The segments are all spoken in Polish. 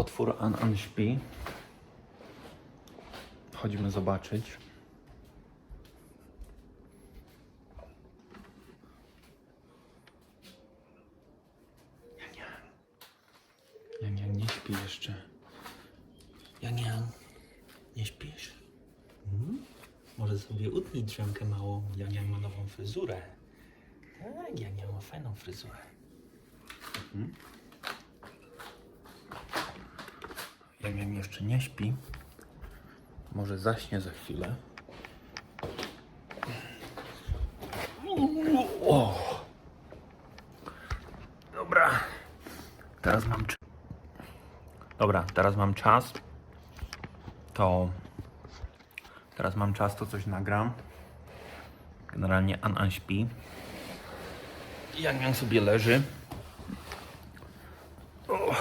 potwór An An śpi. Chodzimy zobaczyć. Janian. Janian nie śpi jeszcze. Janian, nie śpisz? Hmm? Może sobie utnij drzemkę małą. Janian ma nową fryzurę. Tak, Janian ma fajną fryzurę. Janian jeszcze nie śpi. Może zaśnie za chwilę. O! Dobra. Teraz mam czas. Dobra, teraz mam czas. To. Teraz mam czas, to coś nagram. Generalnie An An śpi. Yang sobie leży. O.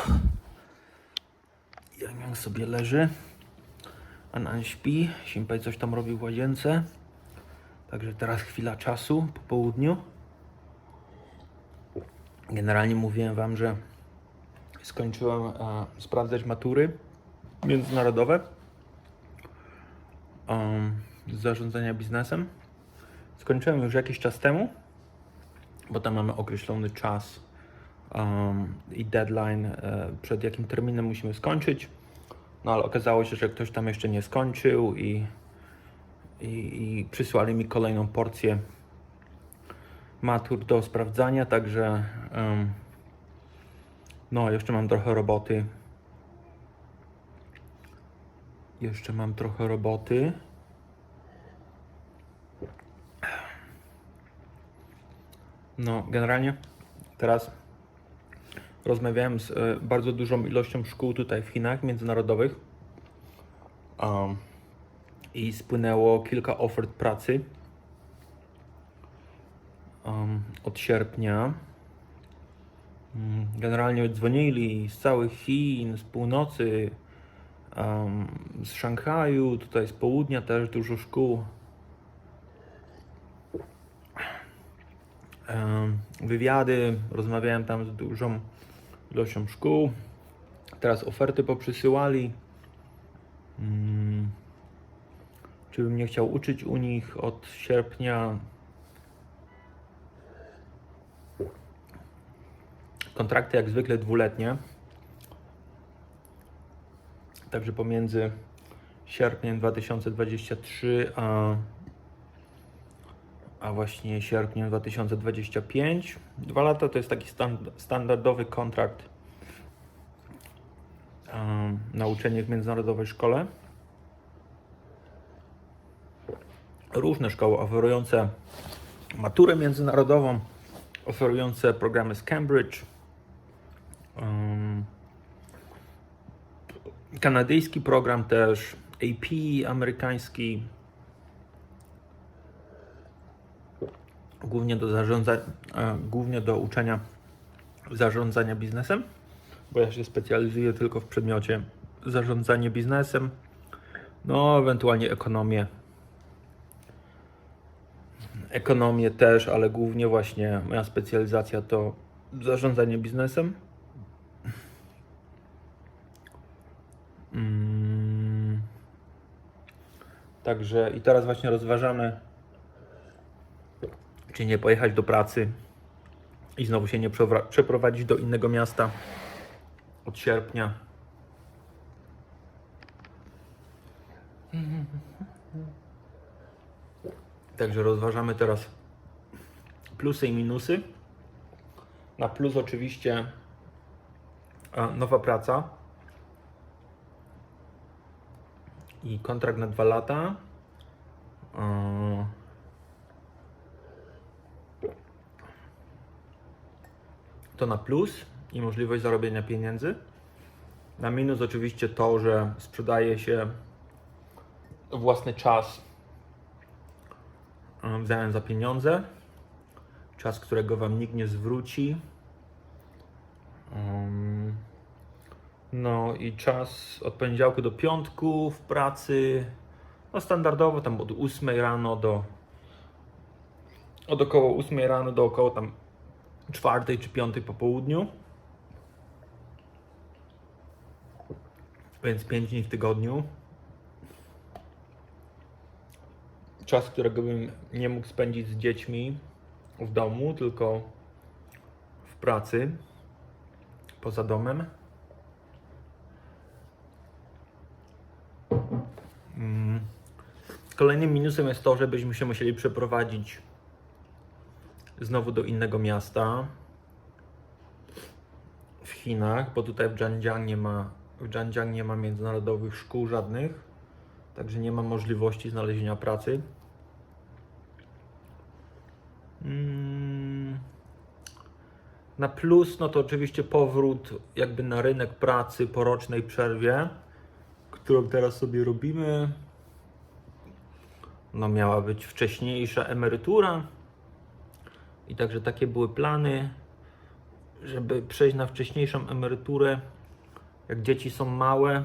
Yang Yang sobie leży. An An śpi. Simpaj coś tam robi w łazience. Także teraz chwila czasu po południu. Generalnie mówiłem Wam, że skończyłem e, sprawdzać matury międzynarodowe em, z zarządzania biznesem. Skończyłem już jakiś czas temu, bo tam mamy określony czas em, i deadline, e, przed jakim terminem musimy skończyć. No ale okazało się, że ktoś tam jeszcze nie skończył i, i, i przysłali mi kolejną porcję matur do sprawdzania, także em, no jeszcze mam trochę roboty. Jeszcze mam trochę roboty. No, generalnie teraz rozmawiałem z e, bardzo dużą ilością szkół tutaj w Chinach międzynarodowych um, i spłynęło kilka ofert pracy um, od sierpnia. Mm, Generalnie dzwonili z całych Chin, z północy, em, z Szanghaju, tutaj z południa też dużo szkół. Em, Wywiady, rozmawiałem tam z dużą ilością szkół. Teraz oferty poprzysyłali. Mm, Czy bym nie chciał uczyć u nich od sierpnia Kontrakty jak zwykle dwuletnie. Także pomiędzy sierpniem 2023 a, a właśnie sierpniem 2025. Dwa lata to jest taki stan, standardowy kontrakt na uczenie w międzynarodowej szkole. Różne szkoły oferujące maturę międzynarodową, oferujące programy z Cambridge, kanadyjski program też, AP amerykański, głównie do zarządzania, głównie do uczenia zarządzania biznesem, bo ja się specjalizuję tylko w przedmiocie zarządzanie biznesem, no ewentualnie ekonomię. Ekonomię też, ale głównie właśnie moja specjalizacja to zarządzanie biznesem. Mm. Także i teraz właśnie rozważamy, czy nie pojechać do pracy i znowu się nie przeprowadzić do innego miasta od sierpnia. Także rozważamy teraz plusy i minusy. Na plus oczywiście nowa praca i kontrakt na dwa lata. To na plus i możliwość zarobienia pieniędzy. Na minus oczywiście to, że sprzedaje się własny czas w zamian za pieniądze. Czas, którego Wam nikt nie zwróci. No i czas od poniedziałku do piątku w pracy. No standardowo tam od 8 rano do od około 8 rano do około tam 4 czy 5 po południu. Więc 5 dni w tygodniu. Czas, którego bym nie mógł spędzić z dziećmi w domu, tylko w pracy, poza domem. Mm. Kolejnym minusem jest to, że byśmy się musieli przeprowadzić znowu do innego miasta w Chinach, bo tutaj w Zhanjiang nie ma, w Zhanjiang nie ma międzynarodowych szkół żadnych, także nie ma możliwości znalezienia pracy. Mm. Na plus, no to oczywiście powrót jakby na rynek pracy po rocznej przerwie, którą teraz sobie robimy. No miała być wcześniejsza emerytura i także takie były plany, żeby przejść na wcześniejszą emeryturę, jak dzieci są małe.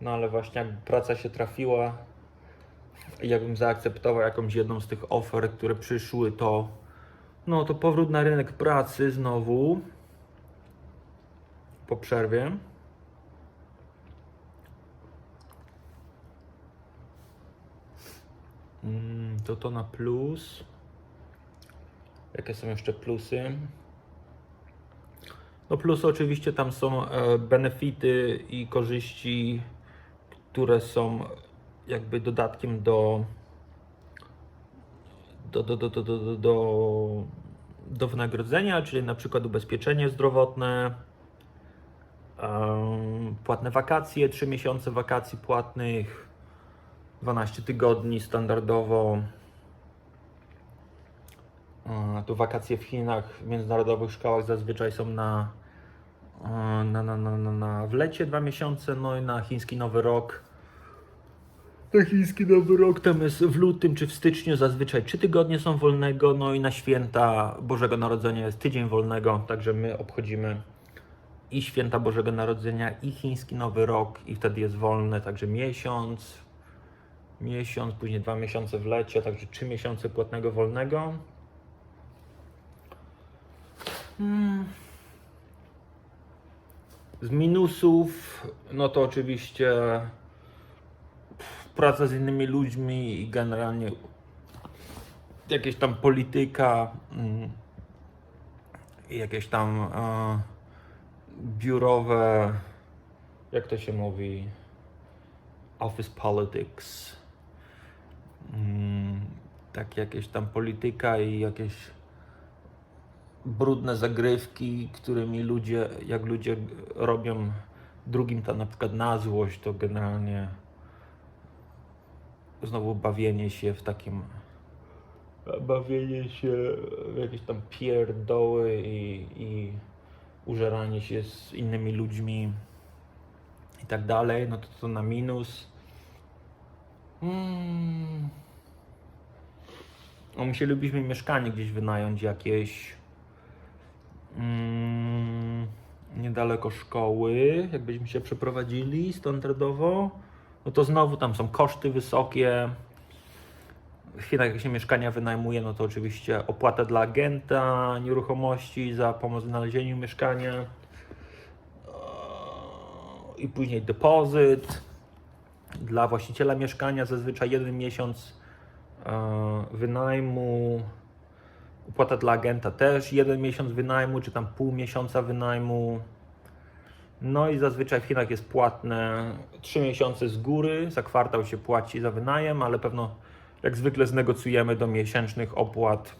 No ale właśnie jak praca się trafiła, jakbym zaakceptował jakąś jedną z tych ofer, które przyszły, to no to powrót na rynek pracy znowu po przerwie. Mm, To to na plus. Jakie są jeszcze plusy? No plus oczywiście tam są e, benefity i korzyści, które są jakby dodatkiem do do, do, do, do, do, do, do, wynagrodzenia, czyli na przykład ubezpieczenie zdrowotne, płatne wakacje, 3 miesiące wakacji płatnych, 12 tygodni standardowo. Tu wakacje w Chinach, w międzynarodowych szkołach zazwyczaj są na, e, na, na, na, na, na w lecie dwa miesiące, no i na chiński Nowy Rok. Na chiński Nowy Rok tam jest w lutym czy w styczniu zazwyczaj trzy tygodnie są wolnego, no i na święta Bożego Narodzenia jest tydzień wolnego, także my obchodzimy i święta Bożego Narodzenia i chiński Nowy Rok i wtedy jest wolne, także miesiąc, miesiąc, później dwa miesiące w lecie, także trzy miesiące płatnego wolnego. Hmm. Z minusów, no to oczywiście praca z innymi ludźmi i generalnie jakieś tam polityka, mm, i jakieś tam e, biurowe, jak to się mówi, office politics, mm, tak jakieś tam polityka i jakieś brudne zagrywki, którymi ludzie, jak ludzie robią drugim tam na przykład na złość, to generalnie znowu bawienie się w takim bawienie się w jakieś tam pierdoły i, i użeranie się z innymi ludźmi i tak dalej, no to to na minus. Hmm. No, musielibyśmy mieszkanie gdzieś wynająć jakieś mm, niedaleko szkoły, jakbyśmy się przeprowadzili standardowo, no to znowu tam są koszty wysokie. W Chinach jak się mieszkania wynajmuje, no to oczywiście opłata dla agenta nieruchomości za pomoc w znalezieniu mieszkania. I później depozyt. Dla właściciela mieszkania, zazwyczaj jeden miesiąc e, wynajmu, opłata dla agenta też jeden miesiąc wynajmu, czy tam pół miesiąca wynajmu. No i zazwyczaj w Chinach jest płatne 3 miesiące z góry, za kwartał się płaci za wynajem, ale pewno jak zwykle znegocjujemy do miesięcznych opłat,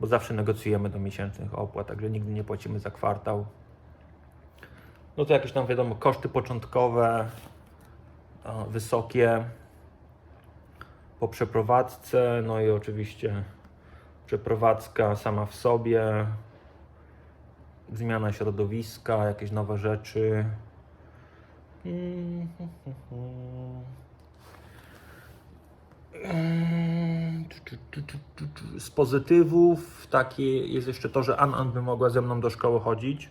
bo zawsze negocjujemy do miesięcznych opłat, także nigdy nie płacimy za kwartał. No to jakieś tam wiadomo, koszty początkowe wysokie po przeprowadzce, no i oczywiście przeprowadzka sama w sobie, zmiana środowiska, jakieś nowe rzeczy. Z pozytywów takie jest jeszcze to, że An-An by mogła ze mną do szkoły chodzić.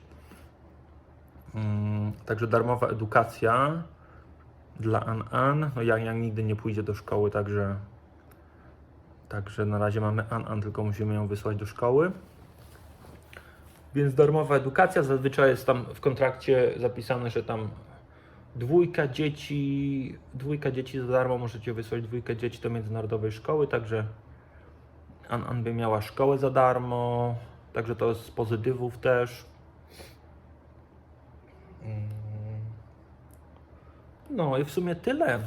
Także darmowa edukacja dla An-An. No Yang Yang nigdy nie pójdzie do szkoły, także Także na razie mamy An-An, tylko musimy ją wysłać do szkoły. Więc darmowa edukacja, zazwyczaj jest tam w kontrakcie zapisane, że tam Dwójka dzieci, dwójka dzieci za darmo, możecie wysłać dwójkę dzieci do międzynarodowej szkoły, także An, An by miała szkołę za darmo, także to jest z pozytywów też. Mm. No i w sumie tyle.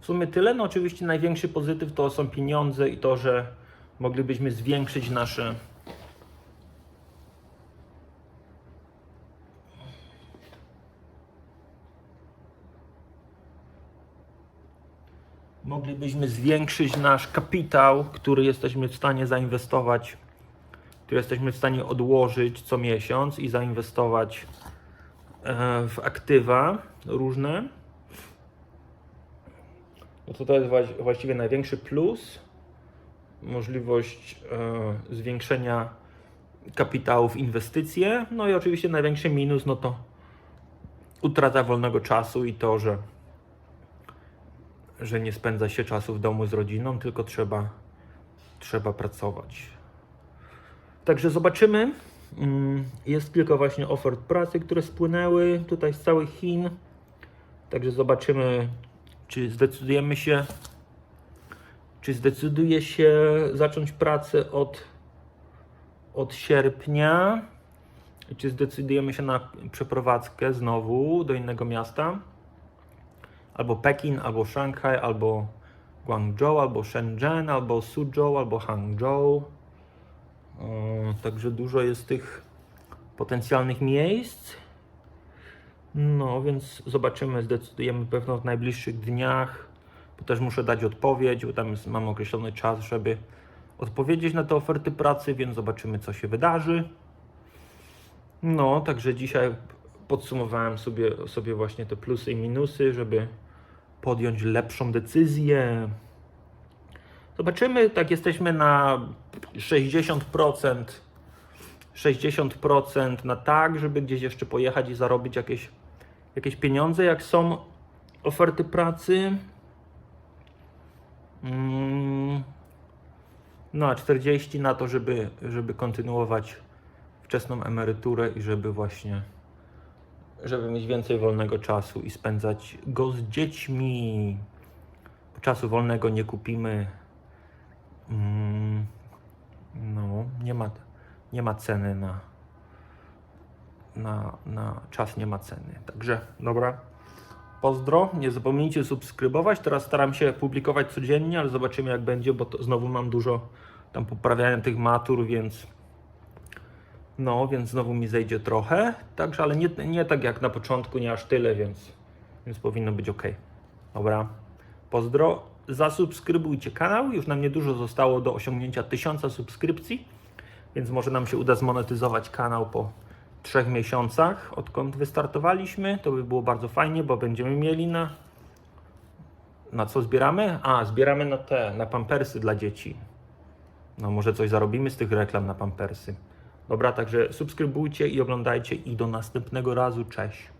W sumie tyle. No oczywiście największy pozytyw to są pieniądze i to, że moglibyśmy zwiększyć nasze moglibyśmy zwiększyć nasz kapitał, który jesteśmy w stanie zainwestować, który jesteśmy w stanie odłożyć co miesiąc i zainwestować e, w aktywa różne. No to to jest właś- właściwie największy plus. Możliwość e, zwiększenia kapitału w inwestycje. No i oczywiście największy minus, no to utrata wolnego czasu i to, że że nie spędza się czasu w domu z rodziną, tylko trzeba, trzeba pracować. Także zobaczymy. Mm, Jest kilka właśnie ofert pracy, które spłynęły tutaj z całych Chin. Także zobaczymy, czy zdecydujemy się, czy zdecyduje się zacząć pracę od, od sierpnia, czy zdecydujemy się na przeprowadzkę znowu do innego miasta albo Pekin, albo Szanghaj, albo Guangzhou, albo Shenzhen, albo Suzhou, albo Hangzhou. Także dużo jest tych potencjalnych miejsc. No, więc zobaczymy, zdecydujemy pewno w najbliższych dniach, bo też muszę dać odpowiedź, bo tam jest, mam określony czas, żeby odpowiedzieć na te oferty pracy, więc zobaczymy, co się wydarzy. No, także dzisiaj podsumowałem sobie, sobie właśnie te plusy i minusy, żeby podjąć lepszą decyzję. Zobaczymy, tak jesteśmy na 60%, 60% na tak, żeby gdzieś jeszcze pojechać i zarobić jakieś, jakieś pieniądze, jak są oferty pracy. Mm. No a 40 na to, żeby, żeby kontynuować wczesną emeryturę i żeby właśnie żeby mieć więcej wolnego czasu i spędzać go z dziećmi. Czasu wolnego nie kupimy. Mm, no, nie ma, nie ma ceny na, na, na czas, nie ma ceny. Także, dobra. Pozdro, nie zapomnijcie subskrybować. Teraz staram się publikować codziennie, ale zobaczymy jak będzie, bo znowu mam dużo tam poprawiania tych matur, więc no, więc znowu mi zejdzie trochę, także, ale nie, nie tak jak na początku, nie aż tyle, więc, więc powinno być ok. Dobra, pozdro. Zasubskrybujcie kanał, już nam niedużo zostało do osiągnięcia 1000 subskrypcji, więc może nam się uda zmonetyzować kanał po trzech miesiącach, odkąd wystartowaliśmy. To by było bardzo fajnie, bo będziemy mieli na... Na co zbieramy? A, zbieramy na te, na pampersy dla dzieci. No może coś zarobimy z tych reklam na pampersy. Dobra, także subskrybujcie i oglądajcie i do następnego razu. Cześć.